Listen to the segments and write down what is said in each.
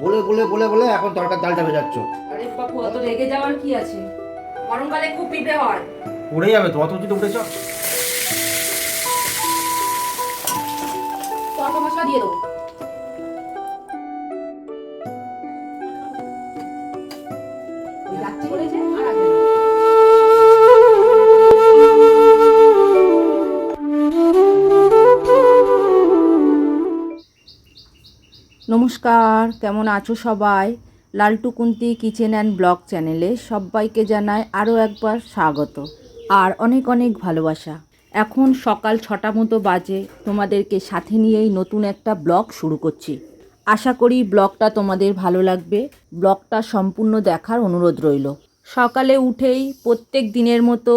বলে বলে বলে বলে এখন তরকার ডালটা ভেজাচ্ছ আরে বাপু অত রেগে যাওয়ার কি আছে? গরমকালে খুব পিঁপড়ে হয়। পড়ে যাবে তো অত উঁচুতে উঠেছ? তরকা মশলা দিয়ে দেবো। নমস্কার, কেমন আছো সবাই? Laltu Kunti kitchen and blog চ্যানেলে সবাইকে জানাই আরও একবার স্বাগত আর অনেক অনেক ভালোবাসা। এখন সকাল ছটা মতো বাজে, তোমাদেরকে সাথে নিয়েই নতুন একটা ব্লগ শুরু করছি। আশা করি ব্লগটা তোমাদের ভালো লাগবে, ব্লগটা সম্পূর্ণ দেখার অনুরোধ রইল। সকালে উঠেই প্রত্যেক দিনের মতো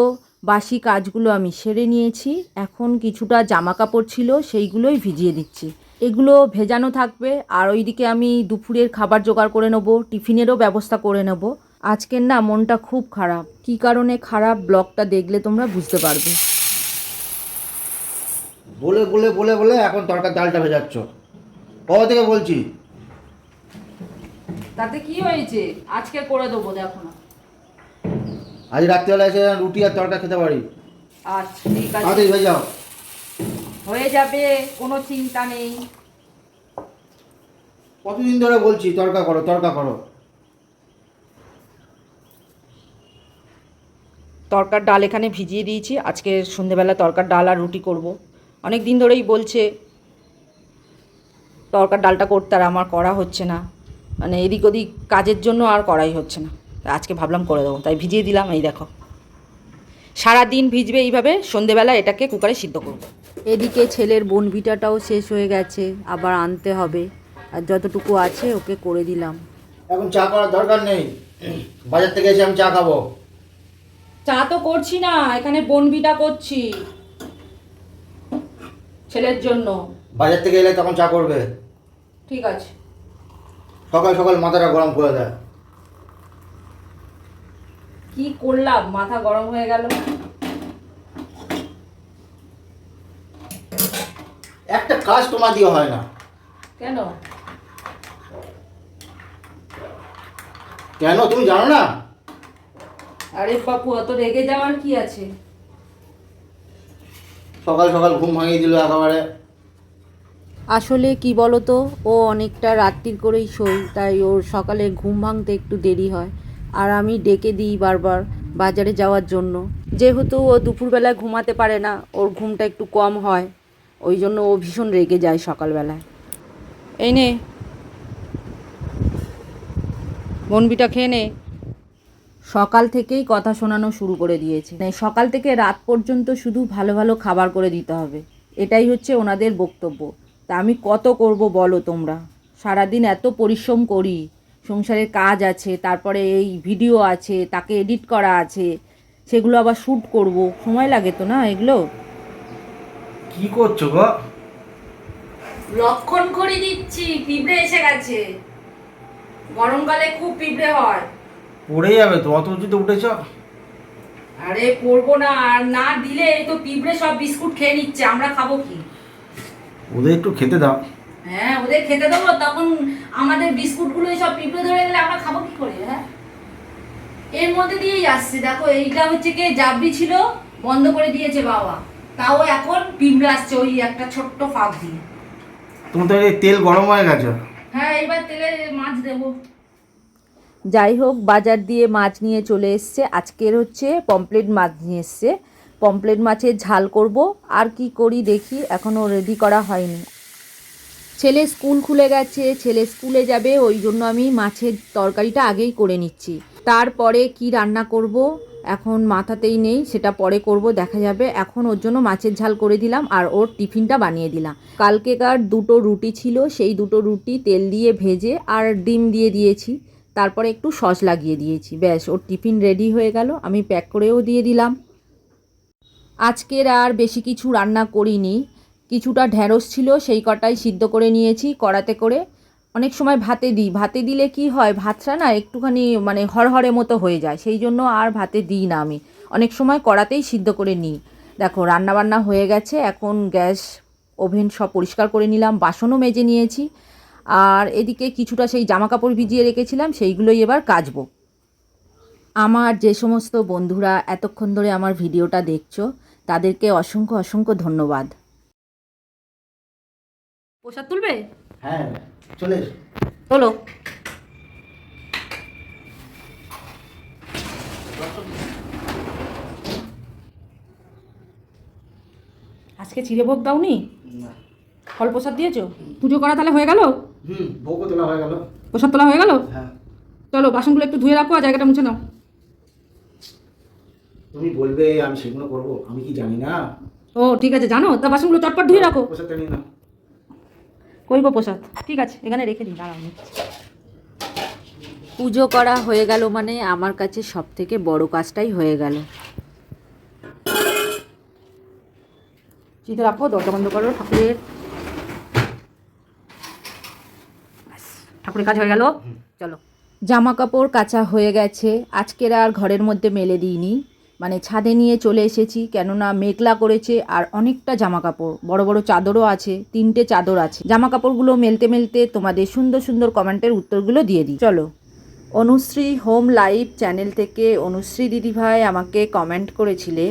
বাসি কাজগুলো আমি সেরে নিয়েছি, এখন কিছুটা জামা কাপড় ছিল সেইগুলোই ভিজিয়ে দিচ্ছি। এগুলো ভেজানো থাকবে আর ওইদিকে আমি দুপুরের খাবার জোগাড় করে নেব টিফিনেরও ব্যবস্থা করে নেব। আজকের না মনটা খুব খারাপ। কি কারণে খারাপ ব্লগটা দেখলে তোমরা বুঝতে পারবে। বলে বলে বলে বলে এখন তরকার ডালটা ভেজাচ্ছ। কবে থেকে বলছি? তাতে কি হয়েছে? আজকে করে দেবো দেখো না। আজ রাত্রিবেলা এসে রুটি আর তরকা খেতে পারি। আচ্ছা ঠিক আছে। ভেজাও হয়ে যাবে কোনো চিন্তা নেই। কতদিন ধরে বলছি তরকা করো তরকা করো। তরকার ডাল এখানে ভিজিয়ে দিয়েছি আজকে সন্ধেবেলা তরকার ডাল আর রুটি করব। অনেক দিন ধরেই বলছে তরকার ডালটা করতে আর আমার করা হচ্ছে না। মানে এদিক ওদিক কাজের জন্য আর করাই হচ্ছে না। তাই আজকে ভাবলাম করে দেবো তাই ভিজিয়ে দিলাম এই দেখো। সারা দিন ভিজবে এইভাবে সন্ধেবেলা এটাকে কুকারে সিদ্ধ করব। এদিকে ছেলের বনভিটাটাও শেষ হয়ে গেছে আবার আনতে হবে। আর যতটুকু আছে ওকে করে দিলাম। এখন চা করার দরকার নেই। বাজার থেকে এসে আমি চা খাব। চা তো করছি না এখানে বনবিটা করছি। ছেলের জন্য। বাজার থেকে এলে তখন চা করবে। ঠিক আছে। সকাল সকাল মাথাটা গরম করে দেয় কি করলাম? মাথা গরম হয়ে গেল। একটা কাজ তোমার দিয়ে হয় না। কেন? কেন? তুমি জানো না? আরে বাপু অত রেগে যাওয়ার কি আছে? সকাল সকাল ঘুম ভাঙিয়ে দিল একেবারে। আসলে কি বলতো ও অনেকটা রাত্রির করেই শোয় তাই ওর সকালে ঘুম ভাঙতে একটু দেরি হয়। আর আমি ডেকে দিই বারবার বাজারে যাওয়ার জন্য। যেহেতু ও দুপুরবেলা ঘুমাতে পারে না ওর ঘুমটা একটু কম হয়। ওই জন্য ও ভীষণ রেগে যায় সকালবেলায়। এই নে। বনবিটা খেয়ে নে। সকাল থেকেই কথা শোনানো শুরু করে দিয়েছে। মানে সকাল থেকে রাত পর্যন্ত শুধু ভালো ভালো খাবার করে দিতে হবে। এটাই হচ্ছে ওনাদের বক্তব্য। তা আমি কত করব বলো তোমরা? সারাদিন এত পরিশ্রম করি। সংসারের কাজ আছে তারপরে এই ভিডিও আছে তাকে এডিট করা আছে। সেগুলো আবার শ্যুট করব। সময় লাগে তো না এগুলো? কি করছ গো? লক্ষণ করে দিচ্ছি পিঁপড়ে এসে গেছে। গরমকালে খুব পিঁপড়ে হয়। পড়ে যাবে তো অত উঁচুতে উঠেছ? আরে পড়ব না আর না দিলে এই তো পিঁপড়ে সব বিস্কুট খেয়ে নিচ্ছে আমরা খাব কি? ওদের একটু খেতে দাও। হ্যাঁ ওদের খেতে দেবো তখন আমাদের বিস্কুটগুলো সব পিঁপড়ে ধরে গেলে আমরা খাব কি করে হ্যাঁ? এর মধ্যে দিয়েই আসছে দেখো এইটা হচ্ছে কি? জাবড়ি ছিল বন্ধ করে দিয়েছে বাবা। তাও এখন পিঁপড়ে আসছে ওই একটা ছোট্ট ফাঁক দিয়ে। তুমি তো এই তেল গরম হয়ে গেছে। হ্যাঁ এবার তেলে মাছ দেবো। যাই হোক বাজার দিয়ে মাছ নিয়ে চলে এসছে। আজকের হচ্ছে পমপ্লেট মাছ নিয়ে এসছে। পমপ্লেট মাছের ঝাল করব। আর কি করি দেখি এখনও রেডি করা হয়নি। ছেলে স্কুল খুলে গেছে ছেলে স্কুলে যাবে ওই জন্য আমি মাছের তরকারিটা আগেই করে নিচ্ছি। তারপরে কি রান্না করব? এখন মাথাতেই নেই, সেটা পরে করব, দেখা যাবে। এখন ওর জন্য মাছের ঝাল করে দিলাম আর ওর টিফিনটা বানিয়ে দিলাম। কালকেকার দুটো রুটি ছিল, সেই দুটো রুটি তেল দিয়ে ভেজে আর ডিম দিয়ে দিয়েছি। তারপরে একটু সস লাগিয়ে দিয়েছি। ব্যাস, ওর টিফিন রেডি হয়ে গেল, আমি প্যাক করেও দিয়ে দিলাম। আজকের আর বেশি কিছু রান্না করিনি। কিছুটা ঢ্যাঁড়স ছিল, সেই কটাই সিদ্ধ করে নিয়েছি কড়াতে করে। অনেক সময় ভাতে দিই। ভাতে দিলে কি হয়? ভাতটা না একটুখানি মানে হরহরে মতো হয়ে যায়। সেই জন্য আর ভাতে দিই না আমি। অনেক সময় কড়াতেই সিদ্ধ করে নিই। দেখো রান্না বান্না হয়ে গেছে। এখন গ্যাস ওভেন সব পরিষ্কার করে নিলাম। বাসনও মেজে নিয়েছি। আর এদিকে কিছুটা সেই জামা কাপড় ভিজিয়ে রেখেছিলাম। সেইগুলোই এবার কাচবো। আমার যে সমস্ত বন্ধুরা এতক্ষণ ধরে আমার ভিডিওটা দেখছ তাদেরকে অসংখ্য অসংখ্য ধন্যবাদ। প্রসাদ তুলবে? হ্যাঁ। চলে এসো। আজকে চিড়ে ভোগ দাওনি? না। ফল প্রসাদ দিয়েছ? পুজো করা তাহলে হয়ে গেল? হুম ভোগও তোলা হয়ে গেল। প্রসাদ তোলা হয়ে গেল? হ্যাঁ। চলো বাসনগুলো একটু ধুয়ে রাখো আর জায়গাটা মুছে নাও। তুমি বলবে আমি সেগুলো করব আমি কি জানি না? ও ঠিক আছে জানো। তা বাসনগুলো চটপট ধুয়ে রাখো। প্রসাদটা নিয়ে না কইব প্রসাদ। ঠিক আছে এখানে রেখে দিন দাঁড়াও পুজো করা হয়ে গেল মানে আমার কাছে সব থেকে বড় কাজটাই হয়ে গেল। চিতে রাখো দরজা বন্ধ করো ঠাকুরের ঠাকুরের কাজ হয়ে গেল। চলো। জামা কাপড় কাচা হয়ে গেছে আজকের আর ঘরের মধ্যে মেলে দিইনি। মানে ছাদে নিয়ে চলে এসেছি, কেননা মেঘলা করেছে আর অনেকটা জামা কাপড় বড় বড় চাদরও আছে, তিনটে চাদর আছে। জামা কাপড়গুলো মেলতে মেলতে তোমাদের সুন্দর সুন্দর কমেন্টের উত্তরগুলো দিয়ে দিই। চলো। অনুশ্রী হোম লাইভ চ্যানেল থেকে অনুশ্রী দিদিভাই আমাকে কমেন্ট করেছিলে,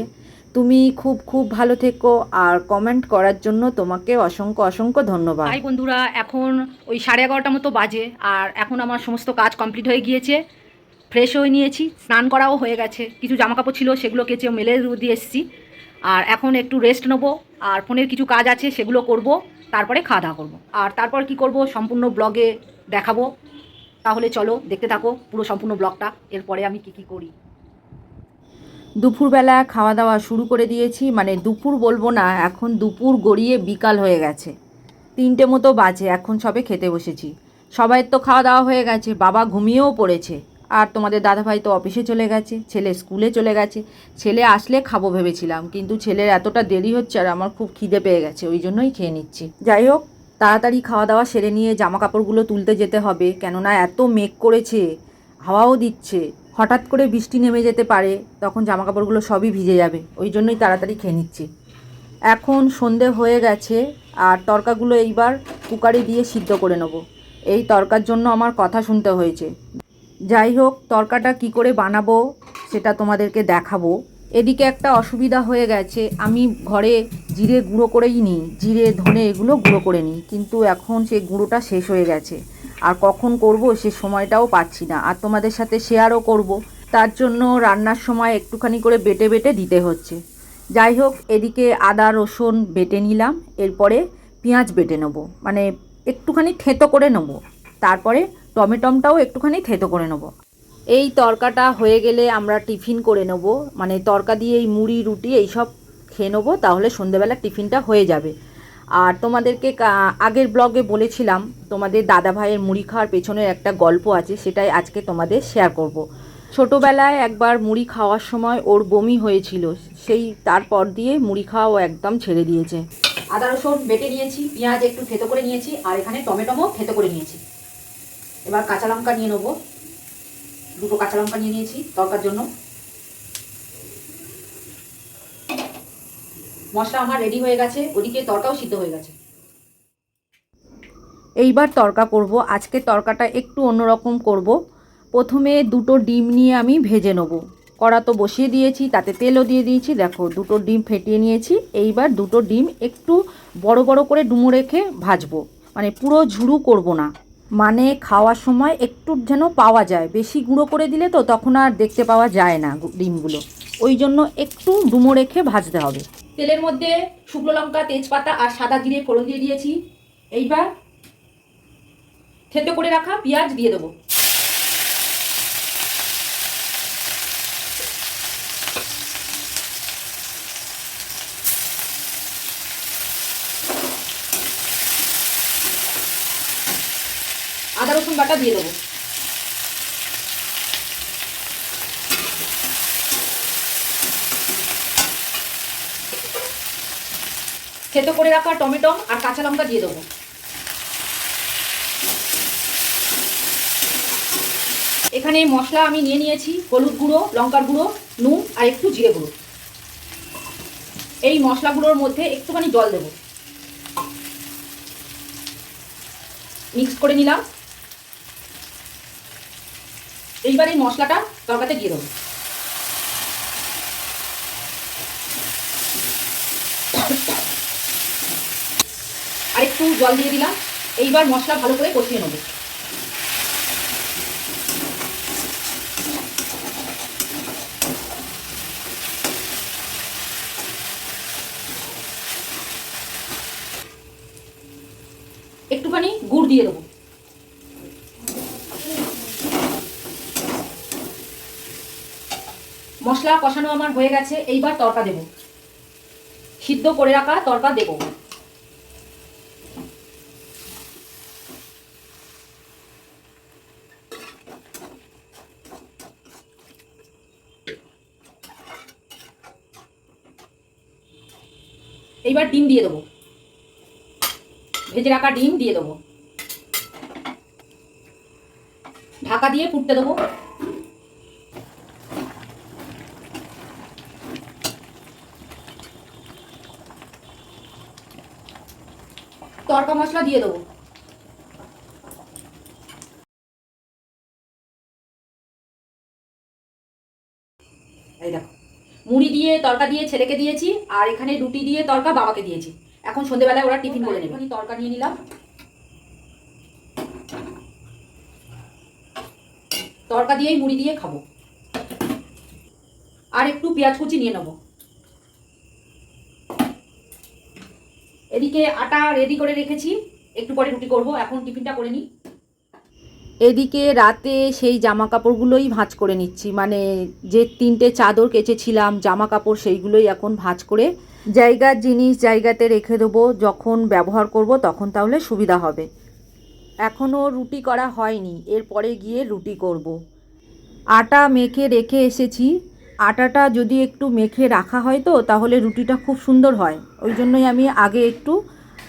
তুমি খুব খুব ভালো থেকো আর কমেন্ট করার জন্য তোমাকে অসংখ্য অসংখ্য ধন্যবাদ। বন্ধুরা, এখন ওই সাড়ে এগারোটা মতো বাজে আর এখন আমার সমস্ত কাজ কমপ্লিট হয়ে গিয়েছে। ফ্রেশ হয়ে নিয়েছি, স্নান করাও হয়ে গেছে। কিছু জামা কাপড় ছিল সেগুলো কেচে মেলে দিয়ে এসেছি। আর এখন একটু রেস্ট নেব, আর ফোনের কিছু কাজ আছে, সেগুলো করব, তারপরে খাওয়া দাওয়া করব। আর তারপর কি করব, সম্পূর্ণ ব্লগে দেখাবো। তাহলে চলো, দেখতে থাকো পুরো সম্পূর্ণ ব্লগটা এরপরে আমি কি কি করি। দুপুরবেলা খাওয়া দাওয়া শুরু করে দিয়েছি মানে দুপুর বলব না, এখন দুপুর গড়িয়ে বিকাল হয়ে গেছে। তিনটে মতো বাজে, এখন সবে খেতে বসেছি। সবাই তো খাওয়া দাওয়া হয়ে গেছে, বাবা ঘুমিয়েও পড়েছে। আর তোমাদের দাদাভাই তো অফিসে চলে গেছে, ছেলে স্কুলে চলে গেছে। ছেলে আসলে খাব ভেবেছিলাম, কিন্তু ছেলের এতটা দেরি হচ্ছে আর আমার খুব খিদে পেয়ে গেছে, ওই জন্যই খেয়ে নিচ্ছি। যাই হোক, তাড়াতাড়ি খাওয়া দাওয়া সেরে নিয়ে জামা কাপড়গুলো তুলতে যেতে হবে, কেননা এত মেঘ করেছে, হাওয়াও দিচ্ছে। হঠাৎ করে বৃষ্টি নেমে যেতে পারে, তখন জামা কাপড়গুলো সবই ভিজে যাবে, ওই জন্যই তাড়াতাড়ি খেয়ে নিচ্ছি। এখন সন্ধে হয়ে গেছে, আর তরকাগুলো এইবার কুকারে দিয়ে সিদ্ধ করে নেব। এই তরকার জন্য আমার কথা শুনতে হয়েছে। যাই হোক তরকাটা কি করে বানাবো সেটা তোমাদেরকে দেখাবো। এদিকে একটা অসুবিধা হয়ে গেছে। আমি ঘরে জিরে গুঁড়ো করেই নিই। জিরে, ধনে এগুলো গুঁড়ো করে নিই। কিন্তু এখন সেই গুঁড়োটা শেষ হয়ে গেছে। আর কখন করব সে সময়টাও পাচ্ছি না। আর তোমাদের সাথে শেয়ারও করব। তার জন্য রান্নার সময় একটুখানি করে বেটে বেটে দিতে হচ্ছে। যাই হোক এদিকে আদা, রসুন বেটে নিলাম। এরপরে পেঁয়াজ বেটে নেব। মানে একটুখানি থেতো করে নেব। তারপরে টমেটমটাও একটুখানি থেতো করে নেব। এই তরকাটা হয়ে গেলে আমরা টিফিন করে নেব। মানে তরকা দিয়ে এই মুড়ি, রুটি এইসব খেয়ে নেব, তাহলে সন্ধেবেলা টিফিনটা হয়ে যাবে। আর তোমাদেরকে আগের ব্লগে বলেছিলাম, তোমাদের দাদা ভাইয়ের মুড়ি খাওয়ার পেছনের একটা গল্প আছে, সেটাই আজকে তোমাদের শেয়ার করব। ছোটোবেলায় একবার মুড়ি খাওয়ার সময় ওর বমি হয়েছিল, সেই তারপর দিয়ে মুড়ি খাওয়াও একদম ছেড়ে দিয়েছে। আদা রসুন বেটে নিয়েছি, পেঁয়াজ একটু থেতো করে নিয়েছি, আর এখানে টমেটোও থেতো করে নিয়েছি। এবার কাঁচা লঙ্কা নিয়ে নেব। দুটো কাঁচা লঙ্কা নিয়ে নিয়েছি তরকার জন্য। মশলা আমার রেডি হয়ে গেছে, ওদিকে তরকাও সিদ্ধ হয়ে গেছে। এইবার তরকা করব। আজকে তরকাটা একটু অন্যরকম করব। প্রথমে দুটো ডিম নিয়ে আমি ভেজে নেব। কড়া তো বসিয়ে দিয়েছি, তাতে তেলও দিয়ে দিয়েছি। দেখো, দুটো ডিম ফেটিয়ে নিয়েছি। এইবার দুটো ডিম একটু বড় বড় করে ডুমো রেখে ভাজবো। মানে পুরো ঝুড়ু করব না। মানে খাওয়ার সময় একটু যেন পাওয়া যায়। বেশি গুঁড়ো করে দিলে তো তখন আর দেখতে পাওয়া যায় না ডিমগুলো। ওই জন্য একটু ডুমো রেখে ভাজতে হবে। তেলের মধ্যে শুকনো লঙ্কা, তেজপাতা আর সাদা জিরে ফোড়ন দিয়ে দিয়েছি। এইবার থেতো করে রাখা পেঁয়াজ দিয়ে দেবো। আদা দিয়ে দেবো। থেতো করে রাখা টমেটো আর কাঁচা লঙ্কা দিয়ে দেবো। এখানে মশলা আমি নিয়ে নিয়েছি, হলুদ গুঁড়ো, লঙ্কার গুঁড়ো, নুন আর একটু জিরে গুঁড়ো। এই মশলাগুলোর মধ্যে একটুখানি জল দেবো। মিক্স করে নিলাম। এইবার এই মশলাটা তরকাতে দিয়ে দেবো। আর একটু জল দিয়ে দিলাম। এইবার মশলা ভালো করে কষিয়ে নেব একটুখানি গুড় দিয়ে দেবো মশলা কষানো আমার হয়ে গেছে, এইবার তরকা দেব। সিদ্ধ করে রাখা তরকা দেব। এইবার ডিম দিয়ে দেবো। ভেজে রাখা ডিম দিয়ে দেবো। ঢাকা দিয়ে ফুটতে দেবো। তড়কা মশলা দিয়ে দেবো। এই দেখো মুড়ি দিয়ে তরকা দিয়ে ছেলেকে দিয়েছি আর এখানে রুটি দিয়ে তরকা বাবাকে দিয়েছি। এখন সন্ধেবেলায় ওরা টিফিন করে নেবে। তরকা নিয়ে নিলাম। তরকা দিয়েই মুড়ি দিয়ে খাব। আর একটু পেঁয়াজ কুচি নিয়ে নেব। এদিকে আটা রেডি করে রেখেছি। একটু পরে রুটি করব। এখন টিফিনটা করে নিই। এদিকে রাতে সেই জামা কাপড়গুলোই ভাঁজ করে নিচ্ছি। মানে যে তিনটে চাদর কেচেছিলাম জামা কাপড় সেইগুলোই এখন ভাঁজ করে জায়গার জিনিস জায়গাতে রেখে দেবো। যখন ব্যবহার করব তখন তাহলে সুবিধা হবে। এখনও রুটি করা হয়নি। এরপরে গিয়ে রুটি করব। আটা মেখে রেখে এসেছি। আটাটা যদি একটু মেখে রাখা হয় তো, তাহলে রুটিটা খুব সুন্দর হয়। ওই জন্যই আমি আগে একটু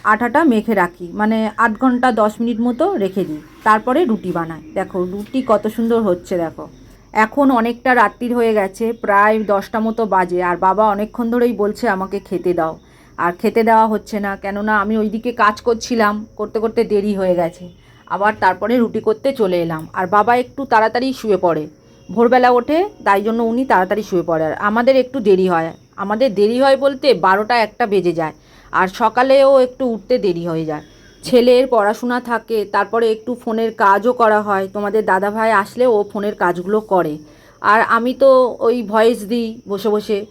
আটাটা মেখে রাখি। মানে আধ ঘণ্টা দশ মিনিট মতো রেখে দিই। তারপরে রুটি বানাই। দেখো, রুটি কত সুন্দর হচ্ছে, দেখো। এখন অনেকটা রাত্রির হয়ে গেছে, প্রায় দশটা মতো বাজে। আর বাবা অনেকক্ষণ ধরেই বলছে, আমাকে খেতে দাও। আর খেতে দেওয়া হচ্ছে না। কেননা আমি ওইদিকে কাজ করছিলাম, করতে করতে দেরি হয়ে গেছে। আবার তারপরে রুটি করতে চলে এলাম। আর বাবা একটু তাড়াতাড়ি শুয়ে পড়ে। ভোরবেলা ওঠে, তাই জন্য উনি তাড়াতাড়ি শুয়ে পড়ে। আর আমাদের একটু দেরি হয়। আমাদের দেরি হয় বলতে বারোটা একটা বেজে যায়। আর সকালেও একটু উঠতে দেরি হয়ে যায়। ছেলের পড়াশোনা থাকে, তারপরে একটু ফোনের কাজও করা হয়। তোমাদের দাদা ভাই আসলে ও ফোনের কাজগুলো করে। আর আমি তো ওই ভয়েস দিই বসে বসে,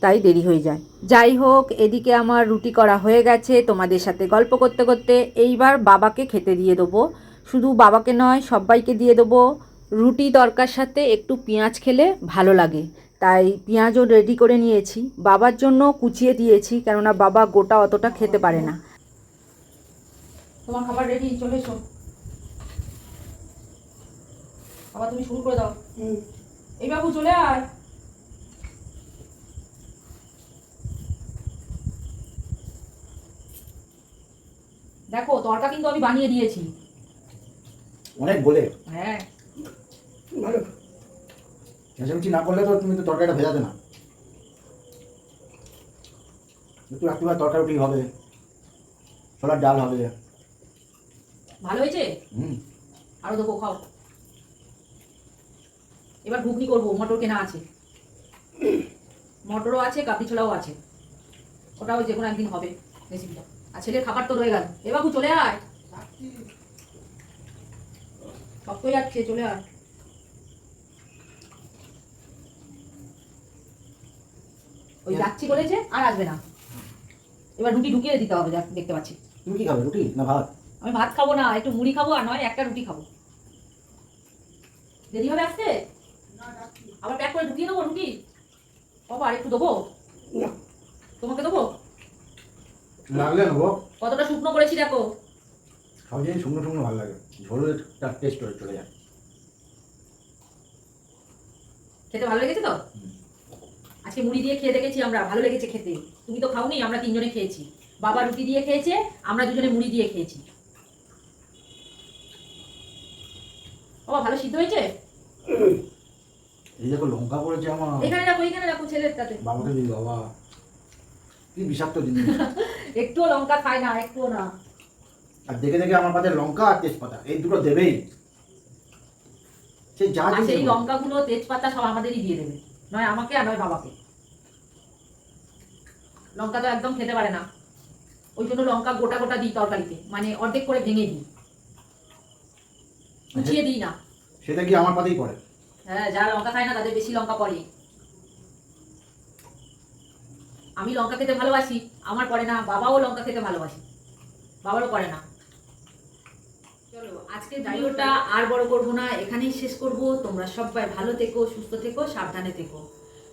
তাই দেরি হয়ে যায়। যাই হোক, এদিকে আমার রুটি করা হয়ে গেছে। তোমাদের সাথে গল্প করতে করতে এইবার বাবাকে খেতে দিয়ে দেবো। শুধু বাবাকে নয়, সবাইকে দিয়ে দেবো। রুটি তরকার সাথে একটু পেঁয়াজ খেলে ভালো লাগে। তাই পেঁয়াজও রেডি করে নিয়েছি। বাবার জন্য কুচিয়ে দিয়েছি কেননা বাবা গোটা অতটা খেতে পারে না। তোমার খাবার রেডি চলে এসো। আবার তুমি শুরু করে দাও। এই বাবু চলে আয়। দেখো তরকা কিন্তু আমি বানিয়ে দিয়েছি। অনেক বলে। হ্যাঁ। ভালো। চেঁচামেচি না করলে তো তুমি তো তরকারিটা ভেজাতে না। একটু রাত্রিবার তরকারি রুটি হবে। ছোলার ডাল হবে। ভালো হয়েছে? হুম। আরও দেবো খাও। এবার ঘুগনি করব মটর কেনা আছে। মটরও আছে কাবলি ছোলাও আছে। ওটাও যে কোনো একদিন হবে রেসিপিটা আর ছেলের খাবার তো রয়ে গেল। এ বাবু চলে আয়। সব তো যাচ্ছে চলে আয়। ওই যাচ্ছি বলেছে আর আসবে না। এবার রুটি ঢুকিয়ে দিতে হবে যা- দেখতে পাচ্ছি। তুমি কি খাবে রুটি না ভাত? আমি ভাত খাব না একটু মুড়ি খাব আর নয় একটা রুটি খাব। দেরি হবে আসতে? আবার প্যাক করে ঢুকিয়ে দেবো রুটি? বাবা আর একটু দেবো? তোমাকে দেবো? লাগলে নেব কতটা শুকনো করেছি দেখো। সব জিনিস শুকনো শুকনো ভালো লাগে। ঝোলের টেস্ট চলে যায়। খেতে ভালো লেগেছে তো? আজকে মুড়ি দিয়ে খেয়ে দেখেছি আমরা ভালো লেগেছে খেতে। তুমি তো খাওনি আমরা তিনজনে খেয়েছি। বাবা রুটি দিয়ে খেয়েছে আমরা দুজনে মুড়ি দিয়ে খেয়েছি। বাবা ভালো সিদ্ধ হয়েছে? এই দেখো লঙ্কা পড়েছে আমার। এখানে রাখো এখানে রাখো ছেলের কাছে বাবাকে দিই বাবা। কি বিষাক্ত জিনিস। একটুও লঙ্কা খায় না একটুও না। আর দেখে দেখে আমার পাতে লঙ্কা আর তেজপাতা এই দুটো দেবেই। সে যা সেই। লঙ্কাগুলো তেজপাতা সব আমাদেরই দিয়ে দেবে। নয় আমাকে আর নয় বাবাকে। লঙ্কা তো একদম খেতে পারে না। ওই জন্য লঙ্কা গোটা গোটা দিই তরকারিতে মানে অর্ধেক করে ভেঙে দিই। কুচিয়ে দিই না। সেটা কি আমার পাতেই পড়ে? হ্যাঁ যারা লঙ্কা খায় না তাদের বেশি লঙ্কা পড়ে। আমি লঙ্কা খেতে ভালোবাসি আমার পড়ে না বাবাও লঙ্কা খেতে ভালোবাসি। বাবারও পড়ে না। চলো আজকে ভিডিওটা আর বড় করব না এখানেই শেষ করব। তোমরা সবাই ভালো থেকো সুস্থ থেকো সাবধানে থেকো।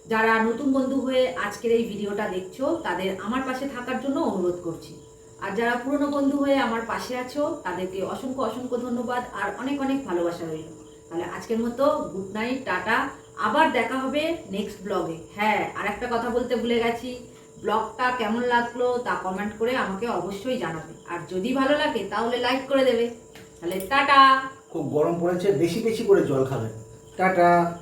যারা নতুন বন্ধু হয়ে আজকের এই ভিডিওটা দেখছ, তাদের আমার পাশে থাকার জন্য অনুরোধ করছি। আর যারা পুরনো বন্ধু হয়ে আমার পাশে আছো, তাদেরকে অসংখ্য অসংখ্য ধন্যবাদ আর অনেক অনেক ভালোবাসা রইল। তাহলে আজকের মতো গুড নাইট টাটা। আবার দেখা হবে নেক্সট ব্লগে হ্যাঁ আর একটা কথা বলতে ভুলে গেছি। ব্লগটা কেমন লাগল তা কমেন্ট করে আমাকে অবশ্যই জানাবে। আর যদি ভালো লাগে তাহলে লাইক করে দেবে। তাহলে টাটা। খুব গরম পড়েছে, বেশি বেশি করে জল খাবেন। টাটা।